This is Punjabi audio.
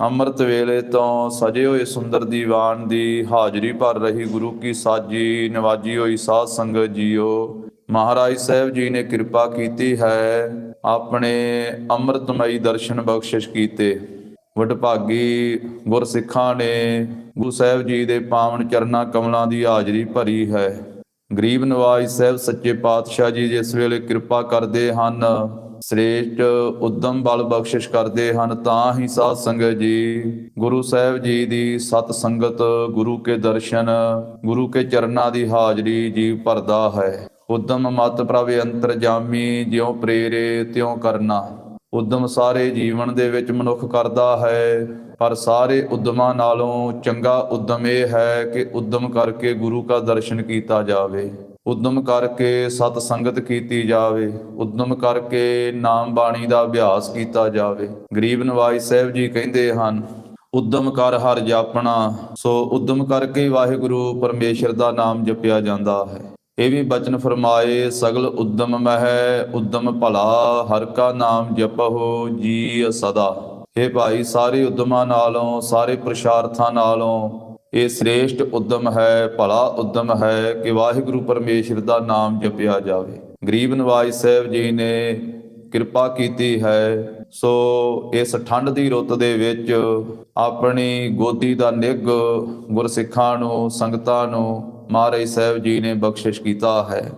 ਅੰਮ੍ਰਿਤ ਵੇਲੇ ਤੋਂ ਸਜੇ ਹੋਏ ਸੁੰਦਰ ਦੀਵਾਨ ਦੀ ਹਾਜ਼ਰੀ ਭਰ ਰਹੀ ਗੁਰੂ ਕੀ ਸਾਜੀ ਨਿਵਾਜੀ ਹੋਈ ਸਾਧ ਸੰਗਤ ਜੀਓ। ਮਹਾਰਾਜ ਸਾਹਿਬ ਜੀ ਨੇ ਕਿਰਪਾ ਕੀਤੀ ਹੈ ਆਪਣੇ ਅੰਮ੍ਰਿਤਮਈ ਦਰਸ਼ਨ ਬਖਸ਼ਿਸ਼ ਕੀਤੇ। ਵਡਭਾਗੀ ਗੁਰਸਿੱਖਾਂ ਨੇ ਗੁਰੂ ਸਾਹਿਬ ਜੀ ਦੇ ਪਾਵਨ ਚਰਨਾਂ ਕਮਲਾਂ ਦੀ ਹਾਜ਼ਰੀ ਭਰੀ ਹੈ। ਗਰੀਬ ਨਵਾਜ ਸਾਹਿਬ ਸੱਚੇ ਪਾਤਸ਼ਾਹ ਜੀ ਜਿਸ ਵੇਲੇ ਕਿਰਪਾ ਕਰਦੇ ਹਨ ਸ੍ਰੇਸ਼ਟ ਉਦਮ ਬਲ ਬਖਸ਼ਿਸ਼ ਕਰਦੇ ਹਨ, ਤਾਂ ਹੀ ਸਾਧ ਸੰਗਤ ਜੀ। ਗੁਰੂ ਸਾਹਿਬ ਜੀ ਦੀ ਸਤ ਸੰਗਤ, ਗੁਰੂ ਕੇ ਦਰਸ਼ਨ, ਗੁਰੂ ਕੇ ਚਰਨਾਂ ਦੀ ਹਾਜ਼ਰੀ ਜੀ ਭਰਦਾ ਹੈ। ਉਦਮ ਮਤ ਪ੍ਰਭ ਅੰਤਰ ਜਾਮੀ, ਜਿਉ ਪ੍ਰੇਰੇ ਤਿਉ ਕਰਨਾ। ਉਦਮ ਸਾਰੇ ਜੀਵਨ ਦੇ ਵਿੱਚ ਮਨੁੱਖ ਕਰਦਾ ਹੈ, ਪਰ ਸਾਰੇ ਉਦਮਾਂ ਨਾਲੋਂ ਚੰਗਾ ਉਦਮ ਇਹ ਹੈ ਕਿ ਉਦਮ ਕਰਕੇ ਗੁਰੂ ਦਾ ਦਰਸ਼ਨ ਕੀਤਾ ਜਾਵੇ। ਉਦਮ ਕਰਕੇ ਸਤ ਸੰਗਤ ਕੀਤੀ ਜਾਵੇ, ਉਦਮ ਕਰਕੇ ਨਾਮ ਬਾਣੀ ਦਾ ਅਭਿਆਸ ਕੀਤਾ ਜਾਵੇ। ਗਰੀਬ ਨਵਾਜ ਸਾਹਿਬ ਜੀ ਕਹਿੰਦੇ ਹਨ, ਉਦਮ ਕਰ ਹਰ ਜਾਪਣਾ, ਸੋ ਉਦਮ ਕਰਕੇ ਵਾਹਿਗੁਰੂ ਪਰਮੇਸ਼ਰ ਦਾ ਨਾਮ ਜਪਿਆ ਜਾਂਦਾ ਹੈ। ਇਹ ਵੀ ਬਚਨ ਫਰਮਾਏ, ਸਗਲ ਉਦਮ ਮਹਿ, ਉਦਮ ਭਲਾ, ਹਰ ਕਾ ਨਾਮ ਜਪਹੁ ਜੀ ਸਦਾ। ਇਹ ਭਾਈ, ਸਾਰੇ ਉਦਮਾਂ ਨਾਲੋਂ, ਸਾਰੇ ਪ੍ਰਸ਼ਾਰਥਾਂ ਨਾਲੋਂ ਇਹ ਸ੍ਰੇਸ਼ਟ ਉਦਮ ਹੈ, ਭਲਾ ਉਦਮ ਹੈ ਕਿ ਵਾਹਿਗੁਰੂ ਪਰਮੇਸ਼ਰ ਦਾ ਨਾਮ ਜਪਿਆ ਜਾਵੇ। ਗਰੀਬ ਨਵਾਜ ਸਾਹਿਬ ਜੀ ਨੇ ਕਿਰਪਾ ਕੀਤੀ ਹੈ, ਸੋ ਇਸ ਠੰਡ ਦੀ ਰੁੱਤ ਦੇ ਵਿੱਚ ਆਪਣੀ ਗੋਦੀ ਦਾ ਨਿੱਘ ਗੁਰਸਿੱਖਾਂ ਨੂੰ, ਸੰਗਤਾਂ ਨੂੰ ਮਹਾਰਾਜ ਸਾਹਿਬ ਜੀ ਨੇ ਬਖਸ਼ਿਸ਼ ਕੀਤਾ ਹੈ।